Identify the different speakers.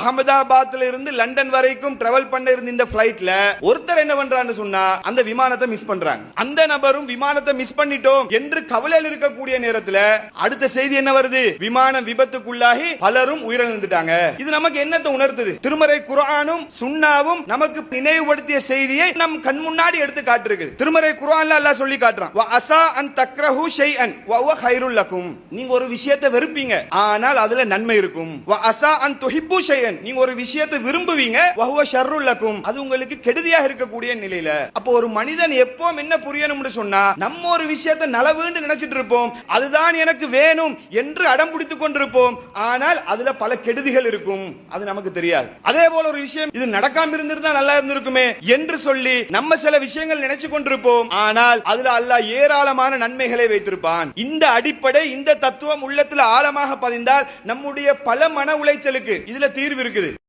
Speaker 1: அகமதாபாத்ல இருந்து லண்டன் வரைக்கும் டிராவல் பண்ண இருந்த இந்த பிளைட்ல ஒருத்தர் என்ன பண்றான்னு சொன்னா அந்த விமானத்தை மிஸ் பண்றாங்க. அந்த நபரும் விமானத்தை மிஸ் பண்ணிட்டோம் என்று கவலையில் இருக்கக்கூடிய நேரத்துல அடுத்த செய்தி என்ன வருது? விமானம் விபத்துக்குள்ளாகி பலரும் உயிரிழந்துட்டாங்க. இது நமக்கு என்னத்தை உணர்த்துது? திருமறை குரானும் சுண்ணாவும் நமக்கு நினைவுபடுத்திய செய்தியை நம் கண் முன்னாடி எடுத்து காட்டிருக்கு. திருமறை குரான்ல அல்லாஹ் சொல்லி காட்டுறான். "வ அசா அன் தக்ரஹு ஷைஅன் வ ஹுவ லக்கும். நீங்க ஒரு விஷயத்தை வெறுப்பீங்க ஆனால் அதுல நன்மை இருக்கும். "வ அசா அன் துஹிப்பு ஷைஅன். நீங்க ஒரு விஷயத்தை விரும்புவீங்க வ ஹுவ அது உங்களுக்கு கெடுதியாக இருக்கக்கூடிய நிலையில. அப்போ ஒரு மனிதன் எப்போ என்ன புரியணும்னு சொன்னா நம்ம ஒரு விஷயத்தை நலவுன்னு நினைச்சிட்டு இருப்போம் அதுதான் எனக்கு வேணும் என்று அடம் பிடித்துக் கொண்டிருப்போம். ஆனால் அதுல பல கெடுதிகள் இருக்கும். அது நமக்கு தெரியாது. அதே போல ஒரு விஷயம் இது நடக்காம இருந்திருந்தா நல்லா இருந்திருக்குமே என்று சொல்லி நம்ம சில விஷயங்கள் நினைச்சு கொண்டிருப்போம். ஆனால் அதுல அல்லாஹ் ஏராளமான நன்மைகளை வைத்திருப்பான். இந்த அடிப்படை இந்த தத்துவம் உள்ளத்துல ஆழமாக பதிந்தால் நம்முடைய பல மன உளைச்சலுக்கு இதுல தீர்வு இருக்குது.